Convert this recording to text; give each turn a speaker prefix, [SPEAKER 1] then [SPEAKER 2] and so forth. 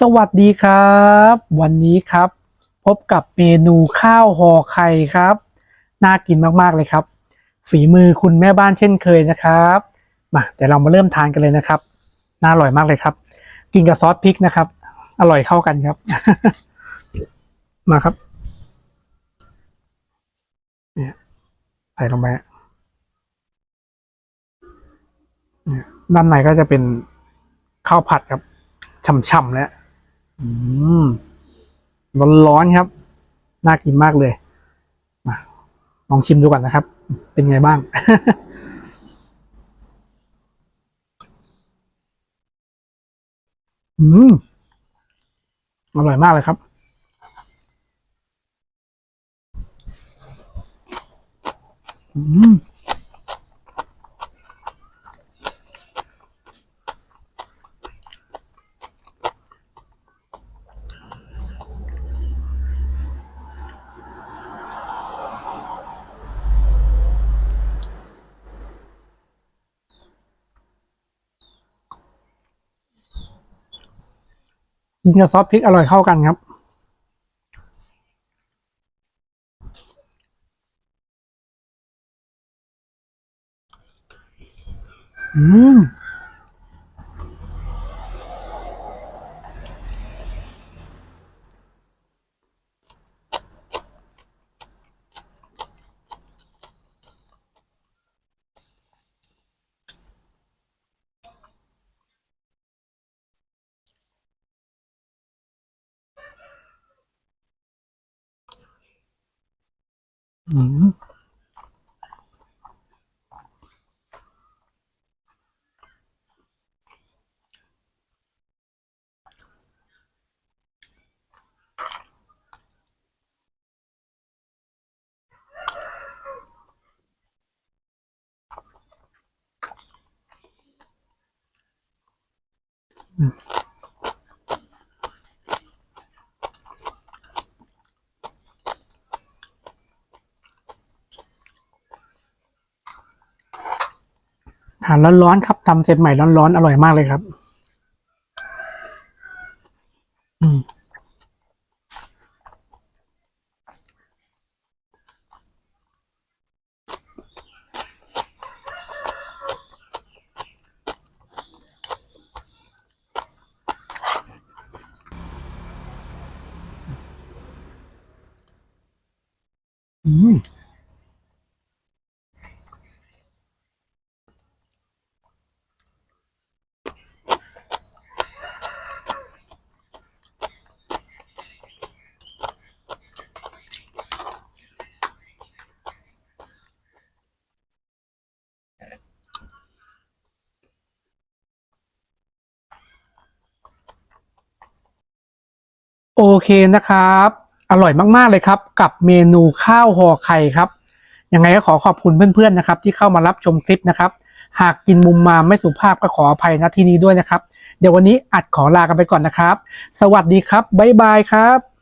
[SPEAKER 1] สวัสดีครับ วันนี้ครับ พบกับเมนูข้าวห่อไข่ครับ น่ากินมากๆเลยครับ ฝีมือคุณแม่บ้านเช่นเคยนะครับมาเดี๋ยวเรามาเริ่มทานกันเลยนะครับ น่าอร่อยมากเลยครับ กินกับซอสพริกนะครับ อร่อยเข้ากันครับ มาครับเนี่ยใส่ลงไปเนี่ยด้านในก็จะเป็นข้าวผัดครับฉ่ำๆแล้ว อืมร้อนๆครับ น่ากินมากเลยมาลองชิมดูก่อนนะครับ เป็นไงบ้าง อืม อร่อยมากเลยครับอืม กินกับซอสพริกอร่อยเข้ากันครับ อืม อืม ทานร้อนๆครับทำเสร็จใหม่ร้อนๆอร่อยมากเลยครับ อืมอืม โอเคนะครับ อร่อยมาก ๆ เลยครับ กับเมนูข้าวห่อไข่ครับ ยังไงก็ขอขอบคุณเพื่อน ๆ นะครับ ที่เข้ามารับชมคลิปนะครับ หากกินมุมมาไม่สุภาพก็ขออภัยนะที่นี้ด้วยนะครับ เดี๋ยววันนี้อัดขอลากันไปก่อนนะครับ สวัสดีครับ บ๊ายบายครับ